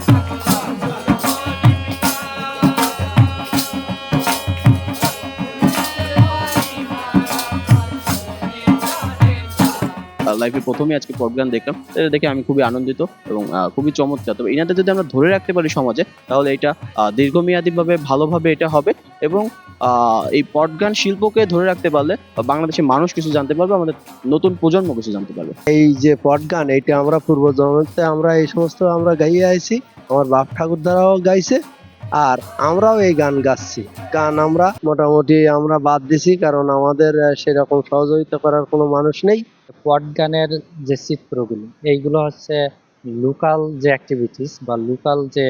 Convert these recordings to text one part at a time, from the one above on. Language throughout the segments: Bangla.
Thank you. লাইফে প্রথমে আজকে গান দেখলাম। এটা দেখে আমি খুবই আনন্দিত এবং খুবই চমৎকার। তবে এনাদের যদি আমরা ধরে রাখতে পারি সমাজে, তাহলে এটা দীর্ঘমেয়াদীভাবে ভালোভাবে এটা হবে এবং এই পটগান শিল্পকে ধরে রাখতে পারলে বাংলাদেশের মানুষ কিছু জানতে পারবে, আমাদের নতুন প্রজন্ম কিছু জানতে পারবে। এই যে পট গান এইটা আমরা পূর্ব জন্মতে আমরা এই সমস্ত আমরা গাইয়ে আইছি, আমার বাপ ঠাকুর দ্বারাও গাইছে, আর আমরাও এই গান গাচ্ছি। গান আমরা মোটামুটি আমরা বাদ দিছি, কারণ আমাদের সেরকম সহযোগিতা করার কোনো মানুষ নেই। পট গানের যে চিত্রগুলো এইগুলো হচ্ছে লোকাল যে অ্যাক্টিভিটিস বা লোকাল যে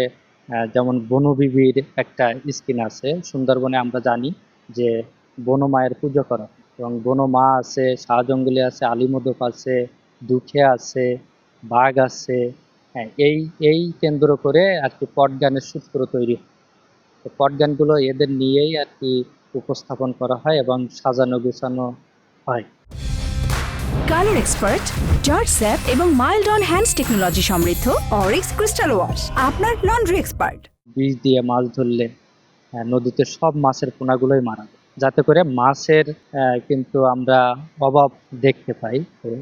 যেমন বনবিবির একটা স্কিন আছে, সুন্দরবনে আমরা জানি যে বনমায়ের পুজো করা। এবং বনমা আছে, শাহ জঙ্গলে আছে, আলিমদক আছে, দুখে আছে, বাঘ আছে হ্যাঁ এই এই কেন্দ্র করে আর কি পট গানের সূত্র তৈরি। তো পট গানগুলো এদের নিয়েই আর কি উপস্থাপন করা হয় এবং সাজানো গোছানো হয় কালার এক্সপার্ট জর্জ স্যাপ এবং মাইল্ড অন হ্যান্ডস টেকনোলজি সমৃদ্ধ অরিক্স ক্রিস্টাল ওয়াশ আপনার লন্ড্রি এক্সপার্ট। বীজ দিয়ে মাছ ধরলে আহ, নদীতে সব মাছের পোনাগুলোই মারা যায়। যাতে করে মাছের কিন্তু আমরা অভাব দেখতে পাই।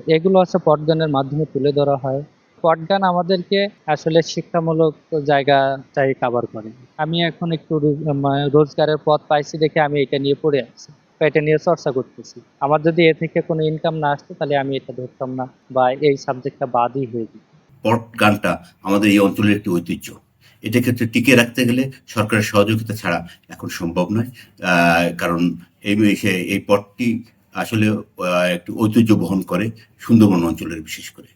এগুলো আছে পটগানের মাধ্যমে তুলে ধরা হয়। পটগান আমাদেরকে আসলে শিক্ষামূলক জায়গাটাই কাভার করে। আমি এখন একটু মানে রোজগারের পথ পাইছি দেখে আমি এটা নিয়ে পড়ে আছি। বা এটা নিয়ে চর্চা করতেছি। আমার যদি এ থেকে কোনো ইনকাম না আসতো, তাহলে আমি এটা ধরতাম না বা এই সাবজেক্টটা বাদই হয়ে যেত। পট গানটা আমাদের এই অঞ্চলের একটি ঐতিহ্য। এটা ক্ষেত্রে টিকে রাখতে গেলে সরকারের সহযোগিতা ছাড়া এখন সম্ভব নয়। কারণ এই এই পটটি আসলে একটি ঐতিহ্য বহন করে সুন্দরবন অঞ্চলের বিশেষ করে।